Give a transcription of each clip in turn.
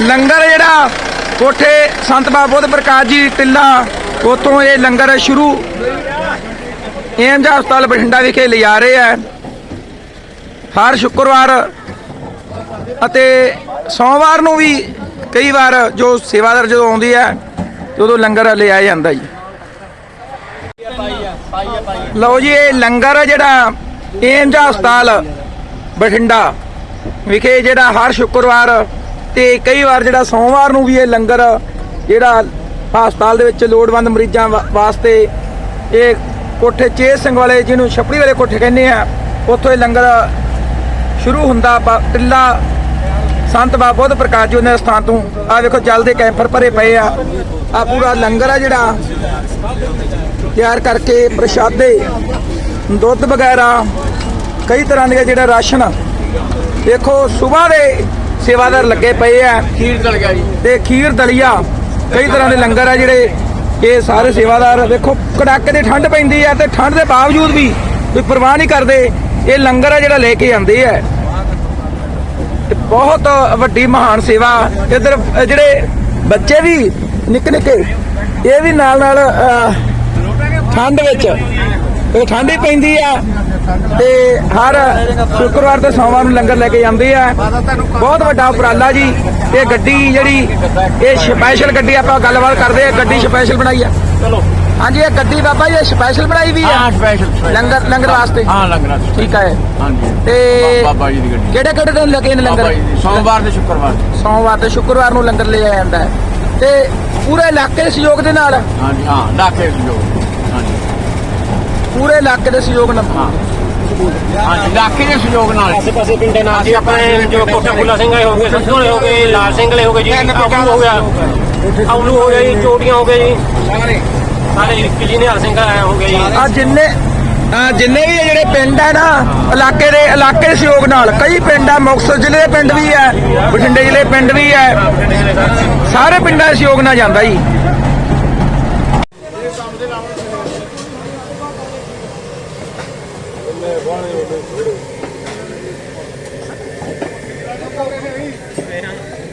ਲੰਗਰ ਜਿਹੜਾ ਕੋਠੇ ਸੰਤ ਬਾਬਾ ਬੁੱਧ ਪ੍ਰਕਾਸ਼ ਜੀ ਟਿੱਲਾ, ਉਥੋਂ ਇਹ ਲੰਗਰ ਸ਼ੁਰੂ ਏਮਜ ਹਸਪਤਾਲ ਬਠਿੰਡਾ ਵਿਖੇ ਲਿਆ ਰਹੇ ਆ ਹਰ ਸ਼ੁੱਕਰਵਾਰ ਅਤੇ ਸੋਮਵਾਰ ਨੂੰ ਵੀ ਕਈ ਵਾਰ ਜੋ ਸੇਵਾਦਾਰ ਜਦੋਂ ਆਉਂਦੀ ਹੈ, ਉਦੋਂ ਲੰਗਰ ਲਿਆ ਜਾਂਦਾ ਜੀ। ਲਓ ਜੀ, ਇਹ ਲੰਗਰ ਜਿਹੜਾ ਏਮਜ ਹਸਪਤਾਲ ਬਠਿੰਡਾ ਵਿਖੇ ਜਿਹੜਾ ਹਰ ਸ਼ੁੱਕਰਵਾਰ ਤੇ ਕਈ ਵਾਰ ਜਿਹੜਾ ਸੋਮਵਾਰ ਨੂੰ ਵੀ ਇਹ ਲੰਗਰ, ਜਿਹੜਾ ਹਸਪਤਾਲ ਦੇ ਵਿੱਚ ਲੋੜਵੰਦ ਮਰੀਜ਼ਾਂ ਵਾਸਤੇ ਇਹ ਕੋਠੇ ਚੇ ਸਿੰਘ ਵਾਲੇ ਜਿਹਨੂੰ ਛਪੜੀ ਵਾਲੇ ਕੋਠੇ ਕਹਿੰਦੇ ਆ, ਉੱਥੋਂ ਇਹ ਲੰਗਰ ਸ਼ੁਰੂ ਹੁੰਦਾ ਬਾ- ਟਿੱਲਾ ਸੰਤ ਬਾਬਾ ਬੁੱਧ ਪ੍ਰਕਾਸ਼ ਜੀ ਉਹਨਾਂ ਦੇ ਸਥਾਨ ਤੋਂ। ਆ ਵੇਖੋ, ਜਲ ਕੈਂਪਰ ਭਰੇ ਪਏ ਆ। ਆ ਪੂਰਾ ਲੰਗਰ ਆ ਜਿਹੜਾ ਤਿਆਰ ਕਰਕੇ ਪ੍ਰਸ਼ਾਦੇ, ਦੁੱਧ ਵਗੈਰਾ, ਕਈ ਤਰ੍ਹਾਂ ਦੇ ਜਿਹੜਾ ਰਾਸ਼ਨ ਦੇਖੋ, ਸਵੇਰ ਦੇ ਸੇਵਾਦਾਰ ਲੱਗੇ ਪਏ ਆ। ਖੀਰ ਚਲ ਗਿਆ ਜੀ। ਤੇ ਖੀਰ ਦਲੀਆ ਕਈ ਤਰ੍ਹਾਂ ਦੇ ਲੰਗਰ ਆ ਜਿਹੜੇ ਇਹ ਸਾਰੇ ਸੇਵਾਦਾਰ ਵੇਖੋ ਕੜਾਕੇ ਦੀ ਠੰਡ ਪੈਂਦੀ ਆ ਤੇ ਠੰਡ ਦੇ ਬਾਵਜੂਦ ਵੀ ਕੋਈ ਪਰਵਾਹ ਨਹੀਂ ਕਰਦੇ। ਇਹ ਲੰਗਰ ਆ ਜਿਹੜਾ ਲੈ ਕੇ ਆਉਂਦੇ ਆ। ਬਹੁਤ ਵੱਡੀ ਮਹਾਨ ਸੇਵਾ। ਇਧਰ ਜਿਹੜੇ ਬੱਚੇ ਵੀ ਨਿੱਕੇ ਨਿੱਕੇ ਇਹ ਵੀ ਨਾਲ ਨਾਲ ਠੰਡ ਵਿੱਚ ਇਹ ਠੰਡ ਪੈਂਦੀ ਆ। ਤੇ ਹਰ ਸ਼ੁੱਕਰਵਾਰ ਤੇ ਸੋਮਵਾਰ ਨੂੰ ਲੰਗਰ ਲੈ ਕੇ ਜਾਂਦੇ ਆ। ਬਹੁਤ ਵੱਡਾ ਉਪਰਾਲਾ ਜੀ। ਇਹ ਗੱਡੀ ਜਿਹੜੀ ਇਹ ਸਪੈਸ਼ਲ ਗੱਡੀ ਆਪਾਂ ਗੱਲਬਾਤ ਕਰਦੇ ਆ। ਗੱਡੀ ਸਪੈਸ਼ਲ ਬਣਾਈ ਆ। ਚਲੋ ਹਾਂਜੀ ਇਹ ਗੱਡੀ ਬਾਬਾ ਜੀ ਇਹ ਸਪੈਸ਼ਲ ਬਣਾਈ ਵੀ ਆ? ਹਾਂ ਸਪੈਸ਼ਲ ਲੰਗਰ ਲੰਗਰ ਵਾਸਤੇ? ਹਾਂ ਲੰਗਰ ਠੀਕ ਹੈ ਹਾਂਜੀ। ਤੇ ਬਾਬਾ ਜੀ ਦੀ ਗੱਡੀ। ਕਿਹੜੇ ਕਿਹੜੇ ਦਿਨ ਲੱਗੇ ਨੇ ਲੰਗਰ? ਦੀ ਸੋਮਵਾਰ ਤੇ ਸ਼ੁੱਕਰਵਾਰ ਸੋਮਵਾਰ ਤੇ ਸ਼ੁੱਕਰਵਾਰ ਨੂੰ ਲੰਗਰ ਲਿਆ ਜਾਂਦਾ ਹੈ। ਤੇ ਪੂਰੇ ਇਲਾਕੇ ਦੇ ਸਹਿਯੋਗ ਦੇ ਨਾਲ? ਹਾਂਜੀ ਹਾਂ ਲਾਖੇ ਜੋ ਹਾਂਜੀ। ਪੂਰੇ ਇਲਾਕੇ ਦੇ ਸਹਿਯੋਗ ਨਾਲ। ਹਾਂ। ਹਾਂਜੀ ਲਾਖੇ ਦੇ ਸਹਿਯੋਗ ਨਾਲ। ਆਸੇ ਪਾਸੇ ਪਿੰਡਾਂ ਨਾਲ ਜੀ ਆਪਣੇ ਜੋ ਕੋਟਾ ਫੁੱਲਾ ਸਿੰਘ ਵਾਲੇ ਹੋ ਗਏ ਸੰਧੂ ਵਾਲੇ ਹੋ ਗਏ ਲਾਲ ਸਿੰਘ ਵਾਲੇ ਹੋ ਗਏ ਜੀ ਆਉਲੂ ਹੋ ਗਿਆ। ਆਉਲੂ ਹੋ। ਗਿਆ ਜੀ ਚੋਟੀਆਂ ਹੋ ਗਏ ਜੀ। ਸਾਰੇ। ਸਾਰੇ ਜੀ ਕਿਜੀ ਨਿਹਾਲ ਸਿੰਘ ਆਇਆ ਹੋ ਗਿਆ ਜੀ ਆ ਜਿੰਨੇ ਆ ਜਿੰਨੇ ਵੀ ਜਿਹੜੇ ਪਿੰਡ ਹੈ ਨਾ ਇਲਾਕੇ ਦੇ ਇਲਾਕੇ ਦੇ ਸਹਿਯੋਗ ਨਾਲ ਕਈ ਪਿੰਡ ਆ ਮੁਕਤਸਰ ਜ਼ਿਲ੍ਹੇ ਦੇ ਪਿੰਡ ਵੀ ਹੈ ਬਠਿੰਡੇ ਜ਼ਿਲ੍ਹੇ ਦੇ ਪਿੰਡ ਵੀ ਹੈ। ਸਾਰੇ ਪਿੰਡਾਂ ਦੇ ਸਹਿਯੋਗ ਨਾਲ ਜਾਂਦਾ ਜੀ।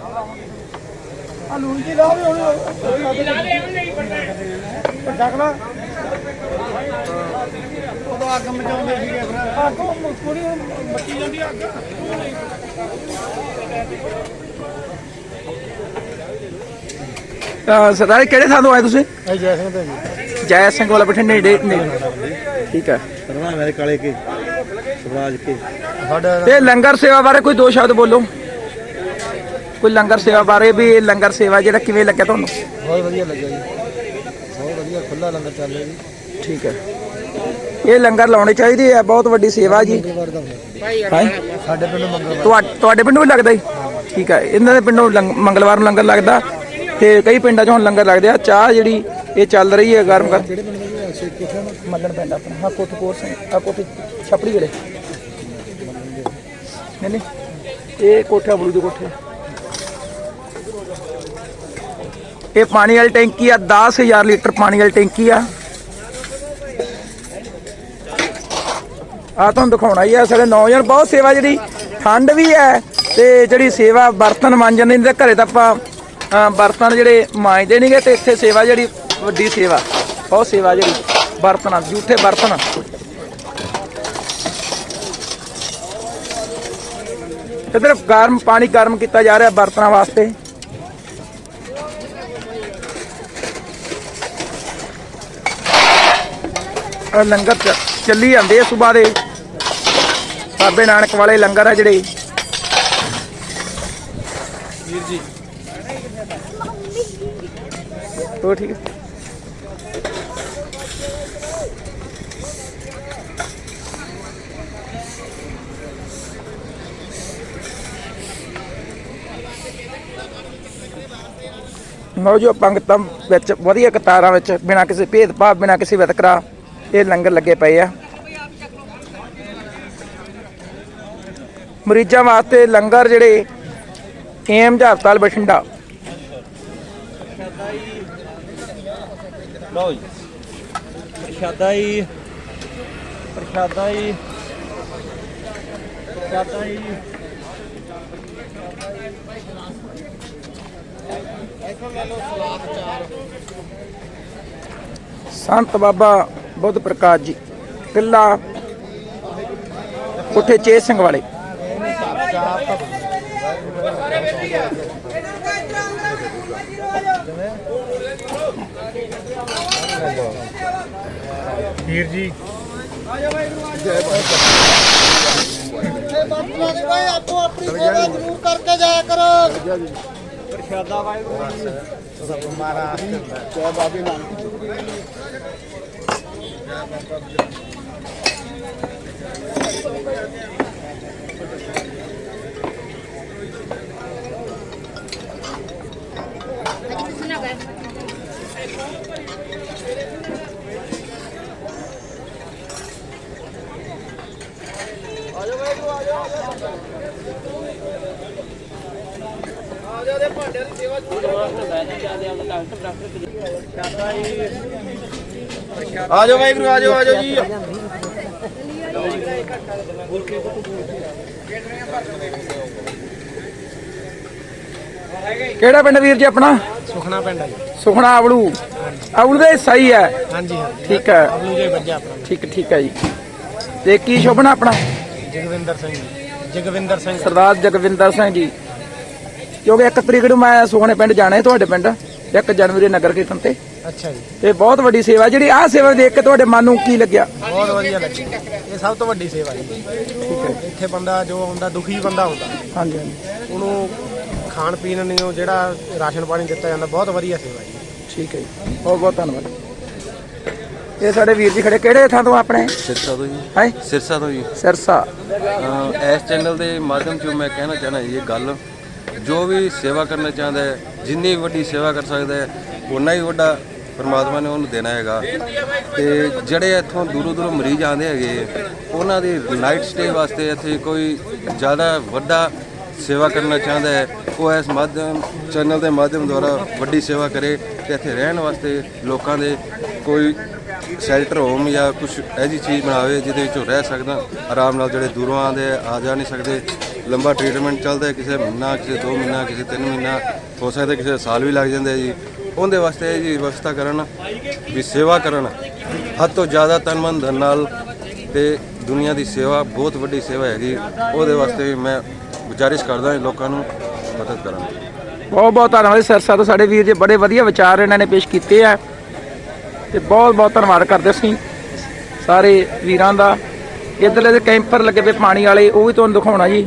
ਢੋਰਾ ਅਹ ਸਰਦਾਰ ਕਿਹੜੇ ਥਾਂ ਤੋਂ ਆਏ ਤੁਸੀਂ? ਜੈ ਸਿੰਘ ਦਾ ਜੀ। ਜੈ ਸਿੰਘ ਵਾਲਾ ਬਠਿੰਡੇ ਨੇ ਠੀਕ ਹੈ ਸਰਵਾ ਮੇਰੇ ਕਾਲੇ ਕੇ। ਸਵਰਾਜ ਕੇ। ਸਾਡਾ ਤੇ ਲੰਗਰ ਸੇਵਾ ਬਾਰੇ ਕੋਈ ਦੋ ਸ਼ਬਦ ਬੋਲੋ। ਕੋਈ ਲੰਗਰ ਸੇਵਾ ਬਾਰੇ ਵੀ ਇਹ ਲੰਗਰ ਸੇਵਾ ਜਿਹੜਾ ਕਿਵੇਂ ਲੱਗਿਆ ਤੁਹਾਨੂੰ? ਬਹੁਤ ਵਧੀਆ ਲੱਗਿਆ ਜੀ। ਬਹੁਤ ਵਧੀਆ ਖੁੱਲਾ ਲੰਗਰ ਚੱਲ ਰਿਹਾ ਜੀ। ਠੀਕ ਹੈ। ਇਹ ਲੰਗਰ ਲਾਉਣੇ ਚਾਹੀਦੇ ਆ ਬਹੁਤ ਵੱਡੀ ਸੇਵਾ ਜੀ। ਹਾਂ? ਸਾਡੇ ਪਿੰਡ ਮੰਗਲਵਾਰ ਤੁਹਾ- ਤੁਹਾਡੇ ਪਿੰਡੋਂ ਵੀ ਲੱਗਦਾ ਜੀ? ਠੀਕ ਹੈ ਇਹਨਾਂ ਦੇ ਪਿੰਡੋਂ ਮੰਗਲਵਾਰ ਨੂੰ ਲੰਗਰ ਲੱਗਦਾ ਤੇ ਕਈ ਪਿੰਡਾਂ 'ਚ ਹੁਣ ਲੰਗਰ ਲੱਗਦੇ ਆ। ਚਾਹ ਜਿਹੜੀ ਇਹ ਚੱਲ ਰਹੀ ਹੈ ਗਰਮ ਕਰ ਕਿਹੜੇ ਪਿੰਡ ਦਾ ਕਿੱਥੇ ਮੱਲਣ ਪੈਂਦਾ ਆਪਣਾ। ਹਾਂ ਕੋਟ ਕੋਰ ਸਿੰਘ ਆ ਕੋਠੀ ਛਪੜੀ ਨਹੀਂ ਨਹੀਂ। ਇਹ ਕੋਠਾ ਬਲੂ ਦੀ ਕੋਠੇ ਇਹ ਪਾਣੀ ਵਾਲੀ ਟੈਂਕੀ ਆ 10000 ਲੀਟਰ ਪਾਣੀ ਵਾਲੀ ਟੈਂਕੀ ਆ। ਆ ਤੁਹਾਨੂੰ ਦਿਖਾਉਣਾ ਹੀ ਆ, ਸਾਡੇ ਨੌਜਵਾਨ, ਬਹੁਤ ਸੇਵਾ ਜਿਹੜੀ, ਠੰਡ ਵੀ ਹੈ ਤੇ ਜਿਹੜੀ ਸੇਵਾ ਬਰਤਨ ਮਾਂਜਣ ਦੀ ਤੇ ਘਰੇ ਤਾਂ ਆਪਾਂ ਬਰਤਨ ਜਿਹੜੇ ਮਾਂਜਦੇ ਨਹੀਂਗੇ ਤੇ ਇੱਥੇ ਸੇਵਾ ਜਿਹੜੀ, ਵੱਡੀ ਸੇਵਾ, ਬਹੁਤ ਸੇਵਾ ਜਿਹੜੀ, ਬਰਤਨ ਜੂਠੇ ਬਰਤਨ। ਇਧਰ ਗਰਮ, ਪਾਣੀ ਗਰਮ ਕੀਤਾ ਜਾ ਰਿਹਾ ਬਰਤਨਾਂ ਵਾਸਤੇ। ਲੰਗਰ ਚ- ਚੱਲੀ ਜਾਂਦੇ ਆ ਸਵੇਰ ਦੇ। ਬਾਬੇ ਨਾਨਕ ਵਾਲੇ ਲੰਗਰ ਆ ਜਿਹੜੇ। ਵੀਰ ਜੀ। ਹੋਰ ਠੀਕ? ਹੈ ਨੌਜਵਾਨ ਪੰਗਤਾਂ ਵਿੱਚ ਵਧੀਆ ਕਤਾਰਾਂ ਵਿੱਚ ਬਿਨਾਂ ਕਿਸੇ ਭੇਦਭਾਵ ਬਿਨਾਂ ਕਿਸੇ ਵਿਤਕਰਾ। ਇਹ ਲੰਗਰ ਲੱਗੇ ਪਏ ਆ। ਮਰੀਜ਼ਾਂ ਵਾਸਤੇ ਲੰਗਰ ਜਿਹੜੇ ਏਮਜ ਹਸਪਤਾਲ ਬਠਿੰਡਾ। ਲਓ ਜੀ। ਪ੍ਰਸ਼ਾਦਾ ਜੀ। ਪ੍ਰਸ਼ਾਦਾ ਜੀ। ਪ੍ਰਸ਼ਾਦਾ ਜੀ। ਸੰਤ ਬਾਬਾ ਬੁੱਧ ਪ੍ਰਕਾਸ਼ ਜੀ ਕਿੱਲਾ ਉੱਥੇ ਚੇਤ ਸਿੰਘ ਵਾਲੇ। ਵੀਰ ਜੀ। ਬਾਪੂਆਂ ਦੇ ਭਾਈ ਆਪੋ ਆਪਣੀ ਸੇਵਾ ਜ਼ਰੂਰ ਕਰਕੇ ਜਾਇਆ ਕਰੋ ਪ੍ਰਸ਼ਾਦਾ ਵਾਹਿਗੁਰੂ ਜੀ ਭਾਂਡਿਆਂ ਦੀ ਸੇਵਾ ਜੁੜਵਾ ਹੁੰਦਾ ਹੈ ਜ਼ਿਆਦਾ ਡਾਕਟਰ ਡਾਕਟਰ ਦਾਦਾ ਜੀ। ਆ ਜਾਓ ਵਾਹਿਗੁਰੂ ਆ ਜਾਓ ਆ ਜਾਓ ਜੀ। ਕਿਹੜਾ ਪਿੰਡ ਵੀਰ ਜੀ ਆਪਣਾ? ਸੁਖਣਾ ਪਿੰਡ ਆ ਜੀ। ਸੁਖਣਾ ਆਵਲੂ। ਆਵਲੂ ਦਾ ਹਿੱਸਾ ਹੀ ਹੈ। ਹਾਂਜੀ ਹਾਂਜੀ। ਠੀਕ ਹੈ। ਲੂਗੇ ਵੱਜਾ ਆਪਣਾ। ਠੀਕ ਠੀਕ ਹੈ ਜੀ। ਤੇ ਕੀ ਸ਼ੁਭਨਾ ਆਪਣਾ? ਜਗਵਿੰਦਰ ਸਿੰਘ ਜਗਵਿੰਦਰ ਸਿੰਘ। ਸਰਦਾਰ ਜਗਵਿੰਦਰ ਸਿੰਘ ਜੀ। ਕਿਉਂਕਿ ਇੱਕ ਤਰੀਕ ਨੂੰ ਮੈਂ ਸੁਖਣੇ ਪਿੰਡ ਜਾਣਾ ਹੈ ਤੁਹਾਡੇ ਪਿੰਡ 1 ਜਨਵਰੀ ਨਗਰ ਕੀਰਤਨ ਤੇ। ਅੱਛਾ ਜੀ। ਤੇ ਬਹੁਤ ਵੱਡੀ ਸੇਵਾ ਜਿਹੜੀ ਆਹ ਸੇਵਾ ਦੇਖ ਕੇ ਤੁਹਾਡੇ ਮਨ ਨੂੰ ਕੀ ਲੱਗਿਆ? ਬਹੁਤ ਵਧੀਆ ਲੱਗੀ। ਇਹ ਸਭ ਤੋਂ ਵੱਡੀ ਸੇਵਾ ਜੀ। ਇੱਥੇ ਬੰਦਾ ਜੋ ਆਉਂਦਾ ਦੁਖੀ ਬੰਦਾ ਹੁੰਦਾ। ਹਾਂਜੀ ਹਾਂਜੀ। ਉਹਨੂੰ ਖਾਣ ਪੀਣ ਨੂੰ ਜਿਹੜਾ ਰਾਸ਼ਨ ਪਾਣੀ ਦਿੱਤਾ ਜਾਂਦਾ ਬਹੁਤ ਵਧੀਆ ਸੇਵਾ ਜੀ। ਠੀਕ ਹੈ ਜੀ। ਬਹੁਤ ਬਹੁਤ ਧੰਨਵਾਦ। ਇਹ ਸਾਡੇ ਵੀਰ ਜੀ ਖੜੇ ਕਿਹੜੇ ਥਾਂ ਤੋਂ ਆਪਣੇ? ਸਿਰਸਾ ਤੋਂ ਜੀ। ਹੈ? ਸਿਰਸਾ ਤੋਂ ਜੀ। ਸਿਰਸਾ। ਅਹ ਇਸ ਚੈਨਲ ਦੇ ਮਾਧਿਅਮ ਚੋਂ ਮੈਂ ਕਹਿਣਾ ਚਾਹਣਾ ਇਹ ਗੱਲ। ਜੋ ਵੀ ਸੇਵਾ ਕਰਨਾ ਚਾਹੁੰਦਾ ਹੈ ਜਿੰਨੀ ਵੱਡੀ ਸੇਵਾ ਕਰ ਸਕਦਾ ਹੈ ਉਨਾ ਹੀ ਵੱਡਾ ਪਰਮਾਤਮਾ ਨੇ ਉਹਨੂੰ ਦੇਣਾ ਹੈਗਾ। ਤੇ ਜਿਹੜੇ ਇੱਥੋਂ ਦੂਰੋਂ ਦੂਰੋਂ ਮਰੀਜ਼ ਆਉਂਦੇ ਹੈਗੇ, ਉਹਨਾਂ ਦੀ ਨਾਈਟ ਸਟੇ ਵਾਸਤੇ ਇੱਥੇ ਕੋਈ ਜ਼ਿਆਦਾ ਵੱਡਾ ਸੇਵਾ ਕਰਨਾ ਚਾਹੁੰਦਾ ਹੈ, ਉਹ ਇਸ ਮਾਧਿਅਮ ਚੈਨਲ ਦੇ ਮਾਧਿਅਮ ਦੁਆਰਾ ਵੱਡੀ ਸੇਵਾ ਕਰੇ ਤੇ ਇੱਥੇ ਰਹਿਣ ਵਾਸਤੇ ਲੋਕਾਂ ਦੇ ਕੋਈ ਸ਼ੈਲਟਰ ਹੋਮ ਜਾਂ ਕੁਝ ਐਜੀ ਚੀਜ਼ ਬਣਾਵੇ ਜਿਹਦੇ ਵਿੱਚ ਉਹ ਰਹਿ ਸਕਦਾ, ਆਰਾਮ ਨਾਲ ਜਿਹੜੇ ਦੂਰੋਂ ਆਉਂਦੇ ਆ ਆ ਜਾ ਨਹੀਂ ਸਕਦੇ। ਲੰਬਾ ਟ੍ਰੀਟਮੈਂਟ ਚੱਲਦਾ ਕਿਸੇ ਮਹੀਨਾ, ਕਿਸੇ 2 ਮਹੀਨਾ, ਕਿਸੇ 3 ਮਹੀਨਾ, ਹੋ ਸਕਦਾ ਕਿਸੇ ਸਾਲ ਵੀ ਲੱਗ ਜਾਂਦੇ ਜੀ। ਉਹਦੇ ਵਾਸਤੇ ਇਹ ਜੀ ਵਿਵਸਥਾ ਕਰਨ, ਵੀ ਸੇਵਾ ਕਰਨ। ਹੱਦ ਤੋਂ ਜ਼ਿਆਦਾ ਤਨ ਮਨ ਧਨ ਨਾਲ ਤੇ ਦੁਨੀਆ ਦੀ ਸੇਵਾ, ਬਹੁਤ ਵੱਡੀ ਸੇਵਾ ਹੈਗੀ। ਉਹਦੇ ਵਾਸਤੇ ਵੀ ਮੈਂ ਗੁਜ਼ਾਰਿਸ਼ ਕਰਦਾ ਹਾਂ ਲੋਕਾਂ ਨੂੰ ਮਦਦ ਕਰਨ ਬਹੁਤ ਬਹੁਤ ਧੰਨਵਾਦ ਸਰਸਾ ਤੋਂ ਸਾਡੇ ਵੀਰ ਜੀ, ਬੜੇ ਵਧੀਆ ਵਿਚਾਰ ਇਹਨਾਂ ਨੇ ਪੇਸ਼ ਕੀਤੇ ਆ। ਤੇ ਬਹੁਤ ਬਹੁਤ ਧੰਨਵਾਦ ਕਰਦੇ ਅਸੀਂ ਸਾਰੇ ਵੀਰਾਂ ਦਾ। ਇੱਧਰਲੇ ਦੇ ਕੈਂਪਰ ਲੱਗੇ ਪਏ ਪਾਣੀ ਵਾਲੇ, ਉਹ ਵੀ ਤੁਹਾਨੂੰ ਦਿਖਾਉਣਾ ਜੀ।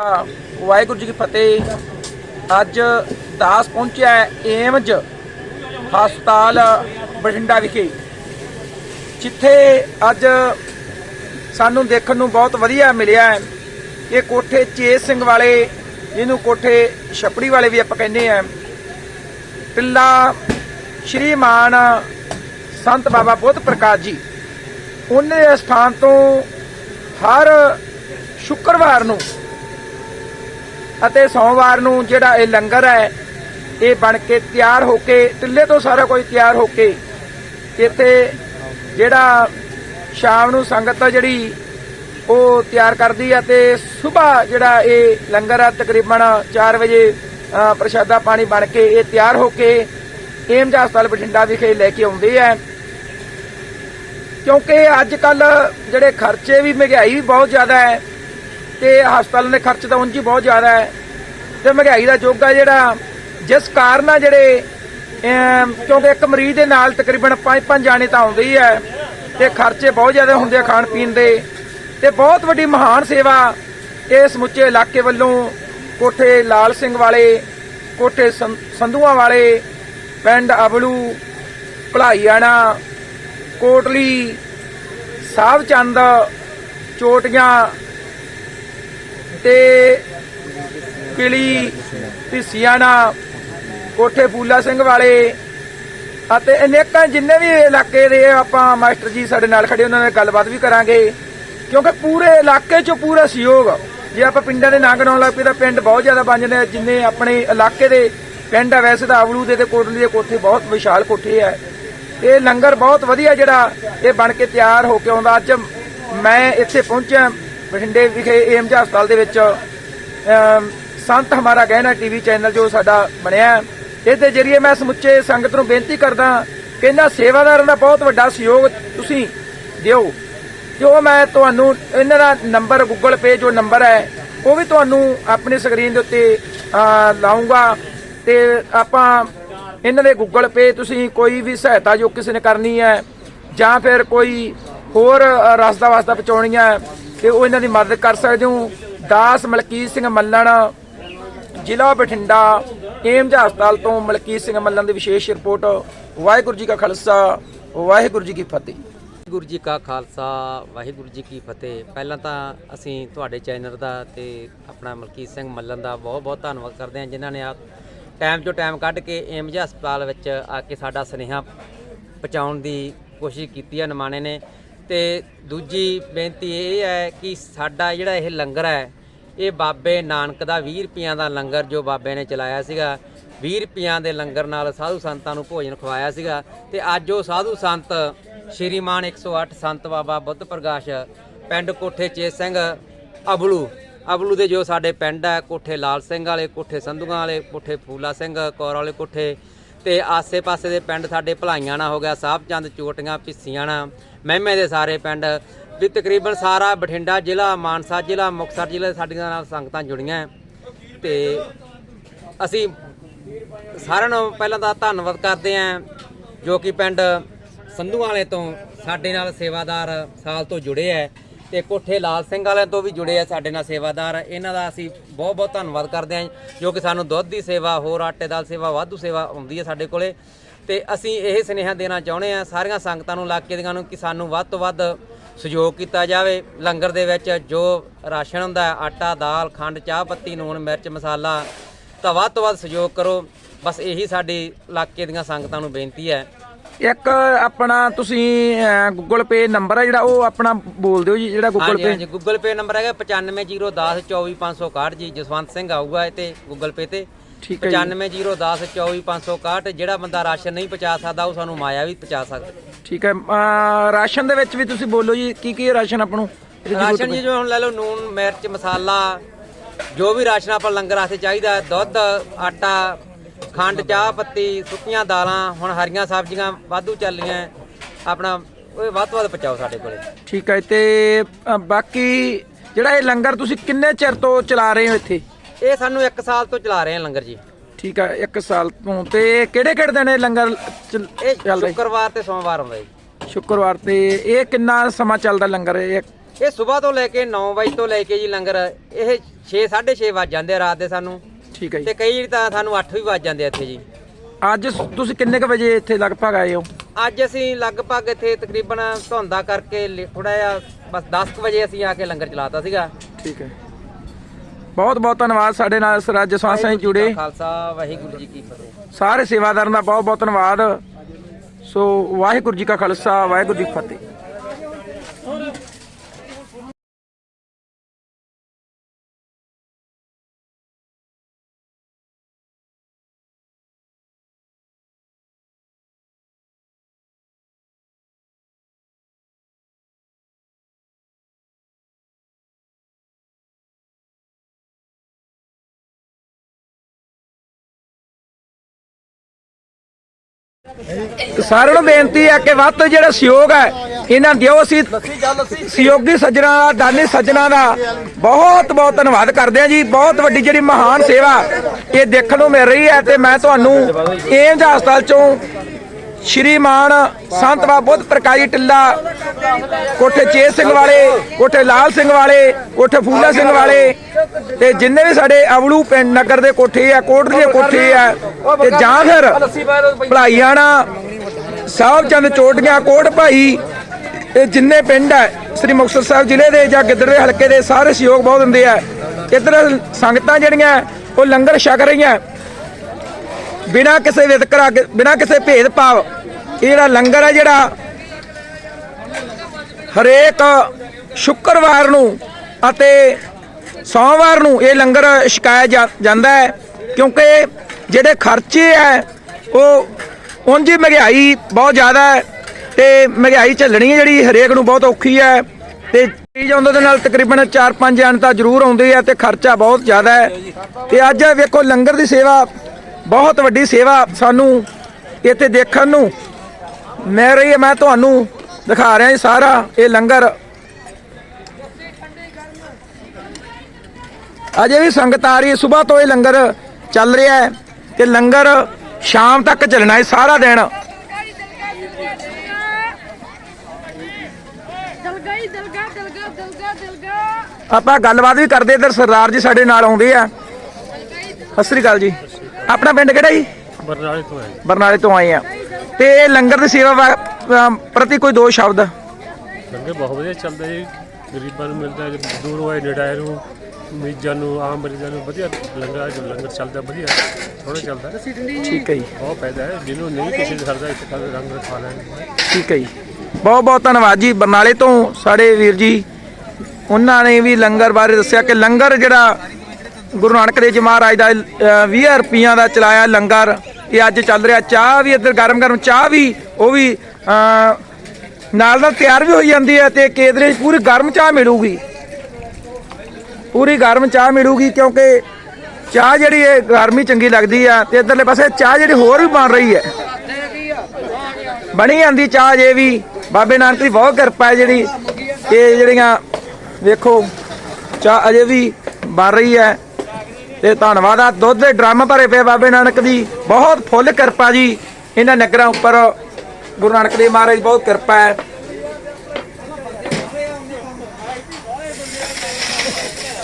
ਵਾਹਿਗੁਰੂ ਜੀ ਕੀ ਫਤਿਹ। ਅੱਜ ਦਾਸ ਪਹੁੰਚਿਆ ਏਮਜ ਹਸਪਤਾਲ ਬਠਿੰਡਾ ਵਿਖੇ। ਜਿੱਥੇ ਅੱਜ ਸਾਨੂੰ ਦੇਖਣ ਨੂੰ ਬਹੁਤ ਵਧੀਆ ਮਿਲਿਆ ਹੈ। ਇਹ ਕੋਠੇ ਚੇਤ ਸਿੰਘ ਵਾਲੇ, ਜਿਹਨੂੰ ਕੋਠੇ ਛਪੜੀ ਵਾਲੇ ਵੀ ਆਪਾਂ ਕਹਿੰਦੇ ਆ ਟਿੱਲਾ ਸ਼੍ਰੀਮਾਨ ਸੰਤ ਬਾਬਾ ਬੁੱਧ ਪ੍ਰਕਾਸ਼ ਜੀ, ਉਹਨੇ ਦੇ ਸਥਾਨ ਤੋਂ ਹਰ ਸ਼ੁੱਕਰਵਾਰ ਨੂੰ ਅਤੇ ਸੋਮਵਾਰ ਨੂੰ ਜਿਹੜਾ ਇਹ ਲੰਗਰ ਹੈ, ਇਹ ਬਣ ਕੇ ਤਿਆਰ ਹੋ ਕੇ ਟਿੱਲੇ ਤੋਂ ਸਾਰਾ ਕੁਝ ਤਿਆਰ ਹੋ ਕੇ, ਇੱਥੇ ਜਿਹੜਾ ਸ਼ਾਮ ਨੂੰ ਸੰਗਤ ਆ ਜਿਹੜੀ, ਉਹ ਤਿਆਰ ਕਰਦੀ ਹੈ ਤੇ ਸਵੇਰ ਜਿਹੜਾ ਇਹ ਲੰਗਰ ਆ, ਤਕਰੀਬਨ 4 ਵਜੇ ਪ੍ਰਸ਼ਾਦਾ ਪਾਣੀ ਬਣ ਕੇ ਇਹ ਤਿਆਰ ਹੋ ਕੇ ਏਮਜ ਹਸਪਤਾਲ ਬਠਿੰਡਾ ਵਿਖੇ ਲੈ ਕੇ ਆਉਂਦੇ ਆ। ਕਿਉਂਕਿ ਅੱਜ ਕੱਲ ਜਿਹੜੇ ਖਰਚੇ ਵੀ ਮਹਿੰਗਾਈ ਵੀ ਬਹੁਤ ਜ਼ਿਆਦਾ ਹੈ ਤੇ ਹਸਪਤਾਲਾਂ ਦੇ ਖਰਚ ਤਾਂ ਉਂਝ ਹੀ ਬਹੁਤ ਜ਼ਿਆਦਾ ਹੈ। ਤੇ ਮਹਿੰਗਾਈ ਦਾ ਯੁੱਗ ਆ ਜਿਹੜਾ, ਜਿਸ ਕਾਰਨ ਆ ਜਿਹੜੇ ਕਿਉਂਕਿ ਇੱਕ ਮਰੀਜ਼ ਦੇ ਨਾਲ ਤਕਰੀਬਨ 5-5 ਜਾਣੇ ਤਾਂ ਆਉਂਦੇ ਹੀ ਹੈ ਤੇ ਖਰਚੇ ਬਹੁਤ ਜ਼ਿਆਦਾ ਹੁੰਦੇ ਆ ਖਾਣ ਪੀਣ ਦੇ। ਤੇ ਬਹੁਤ ਵੱਡੀ ਮਹਾਨ ਸੇਵਾ ਇਸ ਸਮੁੱਚੇ ਇਲਾਕੇ ਵੱਲੋਂ ਕੋਠੇ ਲਾਲ ਸਿੰਘ ਵਾਲੇ, ਕੋਠੇ ਸੰਧੂਆਂ ਵਾਲੇ, ਪਿੰਡ ਅਬਲੂ ਭਲਾਈਆਣਾ, ਕੋਟਲੀ, ਸਾਹਿਬ ਚੰਦ, ਚੋਟੀਆਂ ਤੇ ਕਿਲੀ ਢਿੱਸੀਆਣਾ ਕੋਠੇ ਫੂਲਾ ਸਿੰਘ ਵਾਲੇ ਅਤੇ ਅਨੇਕਾਂ ਜਿੰਨੇ ਵੀ ਇਲਾਕੇ ਦੇ ਆਪਾਂ ਮਾਸਟਰ ਜੀ ਸਾਡੇ ਨਾਲ ਖੜੇ, ਉਹਨਾਂ ਨਾਲ ਗੱਲਬਾਤ ਵੀ ਕਰਾਂਗੇ। ਕਿਉਂਕਿ ਪੂਰੇ ਇਲਾਕੇ 'ਚ ਪੂਰਾ ਸਹਿਯੋਗ ਜੇ ਆਪਾਂ ਪਿੰਡਾਂ ਦੇ ਨਾਂ ਗਣਾਉਣ ਲੱਗ ਪਏ ਤਾਂ ਪਿੰਡ ਬਹੁਤ ਜ਼ਿਆਦਾ ਬਣ ਜਾਂਦੇ ਆ। ਜਿੰਨੇ ਆਪਣੇ ਇਲਾਕੇ ਦੇ ਪਿੰਡ ਆ, ਵੈਸੇ ਤਾਂ ਆਵਲੂ ਦੇ ਤੇ ਕੋਟਲੀ ਦੇ ਕੋਠੇ ਬਹੁਤ ਵਿਸ਼ਾਲ ਕੋਠੇ ਆ। ਇਹ ਲੰਗਰ ਬਹੁਤ ਵਧੀਆ ਜਿਹੜਾ ਇਹ ਬਣ ਕੇ ਤਿਆਰ ਹੋ ਕੇ ਆਉਂਦਾ। ਅੱਜ ਮੈਂ ਇੱਥੇ ਪਹੁੰਚਿਆ। ਬਠਿੰਡੇ ਵਿਖੇ ਏਮਜ ਹਸਪਤਾਲ ਦੇ ਵਿੱਚ ਸੰਤ ਹਮਾਰਾ ਗਹਿਣਾ ਟੀਵੀ ਚੈਨਲ ਜੋ ਸਾਡਾ ਬਣਿਆ ਇਸ ਦੇ ਜਰੀਏ ਮੈਂ ਸਮੁੱਚੇ ਸੰਗਤ ਨੂੰ ਬੇਨਤੀ ਕਰਦਾ ਕਿ ਇਹਨਾਂ ਸੇਵਾਦਾਰਾਂ ਦਾ ਬਹੁਤ ਵੱਡਾ ਸਹਿਯੋਗ ਤੁਸੀਂ ਦਿਓ। ਜੋ ਮੈਂ ਤੁਹਾਨੂੰ ਇਹਨਾਂ ਦਾ ਨੰਬਰ ਗੂਗਲ ਪੇ ਜੋ ਨੰਬਰ ਹੈ ਉਹ ਵੀ ਤੁਹਾਨੂੰ ਆਪਣੀ ਸਕਰੀਨ ਦੇ ਉੱਤੇ ਅਹ, ਲਾਊਂਗਾ ਤੇ ਆਪਾਂ ਇਹਨਾਂ ਦੇ ਗੂਗਲ ਪੇ ਤੁਸੀਂ ਕੋਈ ਵੀ ਸਹਾਇਤਾ ਜੋ ਕਿਸੇ ਨੇ ਕਰਨੀ ਹੈ ਜਾਂ ਫਿਰ ਕੋਈ ਹੋਰ ਰਸਤਾ ਵਾਸਤਾ ਪਹੁੰਚਾਉਣੀ ਹੈ ਤੇ ਉਹ ਇਹਨਾਂ ਦੀ ਮਦਦ ਕਰ ਸਕਦੇ ਹੋ। ਦਾਸ ਮਲਕੀਤ ਸਿੰਘ ਮੱਲਣ, ਜ਼ਿਲ੍ਹਾ ਬਠਿੰਡਾ ਏਮਜ ਹਸਪਤਾਲ ਤੋਂ ਮਲਕੀਤ ਸਿੰਘ ਮੱਲਣ ਦੀ ਵਿਸ਼ੇਸ਼ ਰਿਪੋਰਟ। ਵਾਹਿਗੁਰੂ ਜੀ ਕਾ ਖਾਲਸਾ, ਵਾਹਿਗੁਰੂ ਜੀ ਕੀ ਫਤਿਹ। ਵਾਹਿਗੁਰੂ ਜੀ ਕਾ ਖਾਲਸਾ, ਵਾਹਿਗੁਰੂ ਜੀ ਕੀ ਫਤਿਹ। ਪਹਿਲਾਂ ਤਾਂ ਅਸੀਂ ਤੁਹਾਡੇ ਚੈਨਲ ਦਾ ਤੇ ਆਪਣਾ ਮਲਕੀਤ ਸਿੰਘ ਮੱਲਣ ਦਾ ਬਹੁਤ ਬਹੁਤ ਧੰਨਵਾਦ ਕਰਦੇ ਹਾਂ, ਜਿਨ੍ਹਾਂ ਨੇ ਆ ਟਾਈਮ ਚੋਂ ਟਾਈਮ ਕੱਢ ਕੇ ਏਮਜ ਹਸਪਤਾਲ ਵਿੱਚ ਆ ਕੇ ਸਾਡਾ ਸੁਨੇਹਾ ਪਹੁੰਚਾਉਣ ਦੀ ਕੋਸ਼ਿਸ਼ ਕੀਤੀ ਹੈ, ਨਿਮਾਣੇ ਨੇ। ਤੇ ਦੂਜੀ ਬੇਨਤੀ ਇਹ ਹੈ ਕਿ ਸਾਡਾ ਜਿਹੜਾ ਇਹ ਲੰਗਰ ਹੈ, ਇਹ ਬਾਬੇ ਨਾਨਕ ਦਾ 20 ਰੁਪਈਆਂ ਦਾ ਲੰਗਰ ਜੋ ਬਾਬੇ ਨੇ ਚਲਾਇਆ ਸੀਗਾ। 20 ਰੁਪਈਆਂ ਦੇ ਲੰਗਰ ਨਾਲ ਸਾਧੂ ਸੰਤਾਂ ਨੂੰ ਭੋਜਨ ਖਵਾਇਆ ਸੀਗਾ ਤੇ ਅੱਜ ਉਹ ਸਾਧੂ ਸੰਤ ਸ਼੍ਰੀਮਾਨ 108 ਸੰਤ ਬਾਬਾ ਬੁੱਧ ਪ੍ਰਕਾਸ਼, ਪਿੰਡ ਕੋਠੇ ਚੇ ਸਿੰਘ ਅਬਲੂ। ਅਬਲੂ ਦੇ ਜੋ ਸਾਡੇ ਪਿੰਡ ਹੈ, ਕੋਠੇ ਲਾਲ ਸਿੰਘ ਵਾਲੇ, ਕੋਠੇ ਸੰਧੂਆਂ ਵਾਲੇ, ਕੋਠੇ ਫੂਲਾ ਸਿੰਘ ਕੌਰ ਵਾਲੇ ਕੋਠੇ ਤੇ ਆਸੇ-ਪਾਸੇ ਦੇ ਪਿੰਡ ਸਾਡੇ ਭਲਾਈਆਣਾ ਹੋ ਗਿਆ ਸਾਹਿਬਚੰਦ ਚੋਟੀਆਂ ਪਿੱਸੀਆਣਾ ਮਹਿਮੇ ਦੇ ਸਾਰੇ ਪਿੰਡ ਵੀ ਤਕਰੀਬਨ ਸਾਰਾ ਬਠਿੰਡਾ ਜ਼ਿਲ੍ਹਾ, ਮਾਨਸਾ ਜ਼ਿਲ੍ਹਾ, ਮੁਕਤਸਰ ਜ਼ਿਲ੍ਹੇ ਸਾਡੀਆਂ ਨਾਲ ਸੰਗਤਾਂ ਜੁੜੀਆਂ ਹੈ। ਤੇ ਅਸੀਂ ਸਾਰਿਆਂ ਨੂੰ ਪਹਿਲਾਂ ਤਾਂ ਧੰਨਵਾਦ ਕਰਦੇ ਆਂ ਜੋ ਕਿ ਪਿੰਡ ਸੰਧੂਆਂ ਵਾਲੇ ਤੋਂ ਸਾਡੇ ਨਾਲ ਸੇਵਾਦਾਰ ਸਾਲ ਤੋਂ ਜੁੜੇ ਐ ਤੇ ਕੋਠੇ ਲਾਲ ਸਿੰਘ ਵਾਲਿਆਂ ਤੋਂ ਵੀ ਜੁੜੇ ਆ ਸਾਡੇ ਨਾਲ ਸੇਵਾਦਾਰ ਇਹਨਾਂ ਦਾ ਅਸੀਂ ਬਹੁਤ ਬਹੁਤ ਧੰਨਵਾਦ ਕਰਦੇ ਹਾਂ ਜੋ ਕਿ ਸਾਨੂੰ ਦੁੱਧ ਦੀ ਸੇਵਾ, ਹੋਰ ਆਟੇ ਦਾਲ ਸੇਵਾ, ਵਾਧੂ ਸੇਵਾ ਆਉਂਦੀ ਹੈ ਸਾਡੇ ਕੋਲੇ। ਤੇ ਅਸੀਂ ਇਹ ਸੁਨੇਹਾ ਦੇਣਾ ਚਾਹੁੰਦੇ ਆ ਸਾਰੀਆਂ ਸੰਗਤਾਂ ਨੂੰ ਇਲਾਕੇ ਦੀਆਂ ਨੂੰ ਕਿ ਸਾਨੂੰ ਵੱਧ ਤੋਂ ਵੱਧ ਸਹਿਯੋਗ ਕੀਤਾ ਜਾਵੇ। ਲੰਗਰ ਦੇ ਵਿੱਚ ਜੋ ਰਾਸ਼ਨ ਹੁੰਦਾ ਆਟਾ, ਦਾਲ, ਖੰਡ, ਚਾਹ ਪੱਤੀ ਨੂਣ ਮਿਰਚ, ਮਸਾਲਾ, ਤਾਂ ਵੱਧ ਤੋਂ ਵੱਧ ਸਹਿਯੋਗ ਕਰੋ। ਬਸ ਇਹੀ ਸਾਡੀ ਇਲਾਕੇ ਦੀਆਂ ਸੰਗਤਾਂ ਨੂੰ ਬੇਨਤੀ ਹੈ। ਇੱਕ ਆਪਣਾ ਤੁਸੀਂ ਗੂਗਲ ਪੇ ਨੰਬਰ ਹੈ ਜਿਹੜਾ ਉਹ ਆਪਣਾ ਬੋਲ ਦਿਓ ਜੀ ਜਿਹੜਾ ਗੂਗਲ ਪੇ ਹਾਂਜੀ ਗੂਗਲ ਪੇ ਨੰਬਰ ਹੈਗਾ 9501024561 ਜੀ ਜਸਵੰਤ ਸਿੰਘ ਆਊਗਾ ਇਹ ਤੇ ਗੂਗਲ ਪੇ ਤੇ। ਠੀਕ ਹੈ ਜੀ। 9501024561 ਜਿਹੜਾ ਬੰਦਾ ਰਾਸ਼ਨ ਨਹੀਂ ਪਹੁੰਚਾ ਸਕਦਾ ਉਹ ਸਾਨੂੰ ਮਾਇਆ ਵੀ ਪਹੁੰਚਾ ਸਕਦਾ। ਠੀਕ ਹੈ ਰਾਸ਼ਨ ਦੇ ਵਿੱਚ ਵੀ ਤੁਸੀਂ ਬੋਲੋ ਜੀ ਕੀ ਕੀ ਰਾਸ਼ਨ ਆਪਾਂ ਨੂੰ ਰਾਸ਼ਨ ਜੀ ਜਿਵੇਂ ਹੁਣ ਲੈ ਲਓ ਨੂਨ ਮਿਰਚ ਮਸਾਲਾ ਜੋ ਵੀ ਰਾਸ਼ਨ ਆਪਾਂ ਲੰਗਰ ਵਾਸਤੇ ਚਾਹੀਦਾ ਦੁੱਧ ਆਟਾ ਖੰਡ ਚਾਹ ਪੱਤੀ ਸੁੱਕੀਆਂ ਦਾਲਾਂ ਹੁਣ ਹਰੀਆਂ ਸਬਜ਼ੀਆਂ ਵਾਧੂ ਚੱਲੀਆਂ ਆਪਣਾ ਉਹ ਵੱਧ ਤੋਂ ਵੱਧ ਪਹੁੰਚਾਓ ਸਾਡੇ ਕੋਲੇ। ਠੀਕ ਹੈ ਤੇ ਅ, ਬਾਕੀ ਜਿਹੜਾ ਇਹ ਲੰਗਰ ਤੁਸੀਂ ਕਿੰਨੇ ਚਿਰ ਤੋਂ ਚਲਾ ਰਹੇ ਹੋ ਇੱਥੇ? ਇਹ ਸਾਨੂੰ 1 ਸਾਲ ਤੋਂ ਚਲਾ ਰਹੇ ਹਾਂ ਲੰਗਰ ਜੀ। ਠੀਕ ਹੈ 1 ਸਾਲ ਤੋਂ ਤੇ ਕਿਹੜੇ ਕਿਹੜੇ ਦਿਨ ਇਹ ਲੰਗਰ ਚੱਲ ਇਹ ਚੱਲ ਰਿਹਾ? ਸ਼ੁੱਕਰਵਾਰ ਤੇ ਸੋਮਵਾਰ ਹੁੰਦਾ ਜੀ। ਸ਼ੁੱਕਰਵਾਰ ਤੇ ਇਹ ਕਿੰਨਾ ਸਮਾਂ ਚੱਲਦਾ ਲੰਗਰ? ਇਹ ਇਹ ਸਵੇਰ ਤੋਂ ਲੈ ਕੇ 9 ਵਜੇ ਤੋਂ ਲੈ ਕੇ ਜੀ ਲੰਗਰ ਇਹ 6 6:30 ਵੱਜ ਜਾਂਦੇ ਆ ਰਾਤ ਦੇ ਸਾਨੂੰ। ਠੀਕ ਹੈ ਜੀ। ਤੇ ਕਈ ਤਾਂ ਸਾਨੂੰ 8 ਵੀ ਵੱਜ ਜਾਂਦੇ ਆ ਇੱਥੇ ਜੀ। ਅੱਜ ਤੁਸੀਂ ਕਿੰਨੇ ਕ ਵਜੇ ਇੱਥੇ ਲਗਭਗ ਆਏ ਹੋ? ਅੱਜ ਅਸੀਂ ਲਗਭਗ ਇੱਥੇ ਤਕਰੀਬਨ ਧੁੰਦਾ ਕਰਕੇ ਥੋੜਾ ਜਿਹਾ ਬਸ 10 ਕੁ ਵਜੇ ਅਸੀਂ ਆ ਕੇ ਲੰਗਰ ਚਲਾਤਾ ਸੀਗਾ। ਠੀਕ ਹੈ। ਬਹੁਤ ਬਹੁਤ ਧੰਨਵਾਦ ਸਾਡੇ ਨਾਲ ਸਰ ਜਸਵੰਤ ਸਿੰਘ ਜੁੜੇ। ਖਾਲਸਾ ਵਾਹਿਗੁਰੂ ਜੀ ਕੀ ਫਤਿਹ। ਸਾਰੇ ਸੇਵਾਦਾਰਾਂ ਦਾ ਬਹੁਤ ਬਹੁਤ ਧੰਨਵਾਦ। ਸੋ ਵਾਹਿਗੁਰੂ ਜੀ ਕਾ ਖਾਲਸਾ ਵਾਹਿਗੁਰੂ ਜੀ ਕੀ ਫਤਿਹ। ਸਾਰਿਆਂ ਨੂੰ ਬੇਨਤੀ ਹੈ ਕਿ ਵੱਧ ਤੋਂ ਜਿਹੜਾ ਸਹਿਯੋਗ ਹੈ, ਇਹਨਾਂ ਦਿਓ ਅਸੀਂ ਸਹਿਯੋਗੀ ਸੱਜਣਾ ਦਾ, ਦਾਨੀ ਸੱਜਣਾ ਦਾ। ਬਹੁਤ ਬਹੁਤ ਧੰਨਵਾਦ ਕਰਦੇ ਹਾਂ ਜੀ। ਬਹੁਤ ਵੱਡੀ ਜਿਹੜੀ ਮਹਾਨ ਸੇਵਾ ਇਹ ਦੇਖਣ ਨੂੰ ਮਿਲ ਰਹੀ ਹੈ ਤੇ ਮੈਂ ਤੁਹਾਨੂੰ ਏਮਜ ਹਸਪਤਾਲ ਚੋਂ ਸ਼੍ਰੀਮਾਨ ਸੰਤ ਬਾਬਾ ਬੁੱਧ ਪ੍ਰਕਾਸ਼ੀ ਟਿੱਲਾ, ਕੋਠੇ ਚੇਤ ਸਿੰਘ ਵਾਲੇ, ਕੋਠੇ ਲਾਲ ਸਿੰਘ ਵਾਲੇ, ਕੋਠੇ ਫੂਲਾ ਸਿੰਘ ਵਾਲੇ ਤੇ ਜਿੰਨੇ ਵੀ ਸਾਡੇ ਅਵਲੂ ਪਿੰਡ ਨਗਰ ਦੇ ਕੋਠੇ ਆ ਕੋਟਲੀ ਦੇ ਕੋਠੇ ਆ ਤੇ ਜਾਂ ਫਿਰ ਭਲਾਈਆਣਾ ਸਾਹਿਬ ਚੰਦ ਚੋਟੀਆਂ, ਕੋਟ ਭਾਈ ਇਹ ਜਿੰਨੇ ਪਿੰਡ ਹੈ ਸ੍ਰੀ ਮੁਕਤਸਰ ਸਾਹਿਬ ਜ਼ਿਲ੍ਹੇ ਦੇ ਜਾਂ ਗਿੱਦੜ ਦੇ ਹਲਕੇ ਦੇ ਸਾਰੇ ਸਹਿਯੋਗ ਬਹੁਤ ਦਿੰਦੇ ਆ। ਇੱਧਰ ਸੰਗਤਾਂ ਜਿਹੜੀਆਂ, ਉਹ ਲੰਗਰ ਛਕ ਰਹੀਆਂ। ਬਿਨਾਂ ਕਿਸੇ ਵਿਤਕਰਾ ਬਿਨਾਂ ਕਿਸੇ ਭੇਦਭਾਵ ਇਹ ਜਿਹੜਾ ਲੰਗਰ ਹੈ ਜਿਹੜਾ ਹਰੇਕ ਸ਼ੁੱਕਰਵਾਰ ਨੂੰ ਅਤੇ ਸੋਮਵਾਰ ਨੂੰ ਇਹ ਲੰਗਰ ਛਕਾਇਆ ਜਾ- ਜਾਂਦਾ ਹੈ, ਕਿਉਂਕਿ ਜਿਹੜੇ ਖਰਚੇ ਹੈ, ਉਹ ਉਂਝ ਮਹਿੰਗਾਈ ਬਹੁਤ ਜ਼ਿਆਦਾ ਹੈ ਤੇ ਮਹਿੰਗਾਈ ਝੱਲਣੀ ਜਿਹੜੀ ਹਰੇਕ ਨੂੰ ਬਹੁਤ ਔਖੀ ਹੈ ਤੇ ਚੀਜ਼ ਆਉਂਦੇ ਦੇ ਨਾਲ ਤਕਰੀਬਨ 4-5 ਜਣ ਤਾਂ ਜ਼ਰੂਰ ਆਉਂਦੇ ਆ ਤੇ ਖਰਚਾ ਬਹੁਤ ਜ਼ਿਆਦਾ ਹੈ। ਤੇ ਅੱਜ ਵੇਖੋ ਲੰਗਰ ਦੀ ਸੇਵਾ ਬਹੁਤ ਵੱਡੀ ਸੇਵਾ ਸਾਨੂੰ ਇੱਥੇ ਦੇਖਣ ਨੂੰ ਮਿਲ ਰਹੀ ਹੈ। ਮੈਂ ਤੁਹਾਨੂੰ ਦਿਖਾ ਰਿਹਾ ਜੀ ਸਾਰਾ ਇਹ ਲੰਗਰ। ਅਜੇ ਵੀ ਸੰਗਤ ਆ ਰਹੀ ਹੈ। ਸਵੇਰ ਤੋਂ ਇਹ ਲੰਗਰ ਚੱਲ ਰਿਹਾ ਹੈ ਤੇ ਲੰਗਰ ਸ਼ਾਮ ਤੱਕ ਚੱਲਣਾ ਹੈ ਸਾਰਾ ਦਿਨ। ਆਪਾਂ ਗੱਲਬਾਤ ਵੀ ਕਰਦੇ ਇੱਧਰ ਸਰਦਾਰ ਜੀ ਸਾਡੇ ਨਾਲ ਆਉਂਦੇ ਆ। ਸਤਿ ਸ੍ਰੀ ਅਕਾਲ ਜੀ। ਆਪਣਾ ਪਿੰਡ ਕਿਹੜਾ ਜੀ? ਬਰਨਾਲੇ ਤੋਂ ਆਏ। ਬਰਨਾਲੇ ਤੋਂ ਆਏ ਆ। ਤੇ ਇਹ ਲੰਗਰ ਦੀ ਸੇਵਾ ਵਾ- ਅਮ ਪ੍ਰਤੀ ਕੋਈ ਦੋ ਸ਼ਬਦ? ਲੰਗਰ ਬਹੁਤ ਵਧੀਆ ਚੱਲਦਾ ਜੀ। ਗਰੀਬਾਂ ਨੂੰ ਮਿਲਦਾ ਹੈ ਦੂਰ ਹੋਏ ਨੇੜੇ ਨੂੰ ਮਰੀਜ਼ਾਂ ਨੂੰ ਆਮ ਮਰੀਜ਼ਾਂ ਨੂੰ ਵਧੀਆ ਲੰਗਰ ਜੋ ਲੰਗਰ ਚੱਲਦਾ ਵਧੀਆ ਸੋਹਣਾ ਚੱਲਦਾ। ਠੀਕ ਹੈ ਜੀ। ਬਹੁਤ ਫਾਇਦਾ ਹੈ। ਜਿਹਨੂੰ ਨਹੀਂ ਕਿਸੇ ਦੇ ਸਰਦਾ ਇੱਥੇ ਕੱਲ ਰੰਗ ਖਾ ਲੈਣ। ਠੀਕ ਹੈ ਜੀ। ਬਹੁਤ ਬਹੁਤ ਧੰਨਵਾਦ ਜੀ। ਬਰਨਾਲੇ ਤੋਂ ਸਾਡੇ ਵੀਰ ਜੀ ਉਹਨਾਂ ਨੇ ਵੀ ਲੰਗਰ ਬਾਰੇ ਦੱਸਿਆ ਕਿ ਲੰਗਰ ਜਿਹੜਾ ਗੁਰੂ ਨਾਨਕ ਦੇਵ ਜੀ ਮਹਾਰਾਜ ਦਾ ਅ, 20 ਰੁਪਈਆਂ ਦਾ ਚਲਾਇਆ ਲੰਗਰ। ਇਹ ਅੱਜ ਚੱਲ ਰਿਹਾ। ਚਾਹ ਵੀ ਇੱਧਰ ਗਰਮ ਗਰਮ ਚਾਹ ਵੀ ਉਹ ਵੀ ਨਾਲ ਨਾਲ ਤਿਆਰ ਵੀ ਹੋਈ ਜਾਂਦੀ ਹੈ ਤੇ ਕੇਦਰੇ 'ਚ ਪੂਰੀ ਗਰਮ ਚਾਹ ਮਿਲੂਗੀ। ਪੂਰੀ ਗਰਮ ਚਾਹ ਮਿਲੂਗੀ ਕਿਉਂਕਿ ਚਾਹ ਜਿਹੜੀ ਹੈ ਗਰਮੀ ਚੰਗੀ ਲੱਗਦੀ ਆ ਤੇ ਇੱਧਰਲੇ ਪਾਸੇ ਚਾਹ ਜਿਹੜੀ ਹੋਰ ਵੀ ਬਣ ਰਹੀ ਹੈ। ਬਣੀ ਜਾਂਦੀ ਚਾਹ ਜੇ ਵੀ। ਬਾਬੇ ਨਾਨਕ ਦੀ ਬਹੁਤ ਕਿਰਪਾ ਹੈ ਜਿਹੜੀ ਇਹ ਜਿਹੜੀਆਂ ਵੇਖੋ ਚਾਹ ਅਜੇ ਵੀ ਬਣ ਰਹੀ ਹੈ। ਤੇ ਧੰਨਵਾਦ ਆ। ਦੁੱਧ ਦੇ ਡਰਮ ਭਰੇ ਪਏ ਬਾਬੇ ਨਾਨਕ ਦੀ। ਬਹੁਤ ਫੁੱਲ ਕਿਰਪਾ ਜੀ। ਇਹਨਾਂ ਨਗਰਾਂ ਉੱਪਰ ਗੁਰੂ ਨਾਨਕ ਦੇਵ ਮਹਾਰਾਜ ਬਹੁਤ ਕਿਰਪਾ ਹੈ।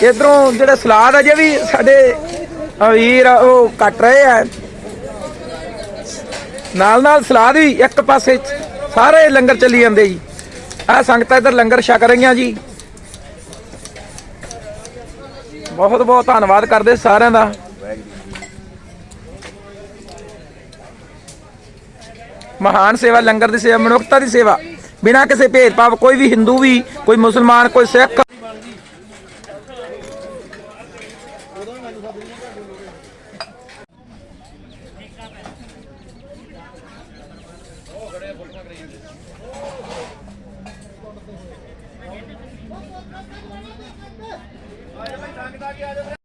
ਇਧਰੋਂ ਜਿਹੜੇ ਸਲਾਦ ਅਜੇ ਵੀ ਸਾਡੇ ਵੀਰ ਆ, ਉਹ ਕੱਟ ਰਹੇ ਆ। ਨਾਲ ਨਾਲ ਸਲਾਦ ਵੀ ਇੱਕ ਪਾਸੇ ਸਾਰੇ ਲੰਗਰ ਚੱਲੀ ਜਾਂਦੇ ਜੀ। ਆ ਸੰਗਤਾਂ ਇੱਧਰ ਲੰਗਰ ਛਕ ਰਹੀਆਂ ਜੀ। ਬਹੁਤ ਬਹੁਤ ਧੰਨਵਾਦ ਕਰਦੇ ਸਾਰਿਆਂ ਦਾ। ਮਹਾਨ ਸੇਵਾ, ਲੰਗਰ ਦੀ ਸੇਵਾ, ਮਨੁੱਖਤਾ ਦੀ ਸੇਵਾ। ਬਿਨਾਂ ਕਿਸੇ ਭੇਦਭਾਵ, ਕੋਈ ਵੀ ਹਿੰਦੂ ਵੀ, ਕੋਈ ਮੁਸਲਮਾਨ, ਕੋਈ ਸਿੱਖ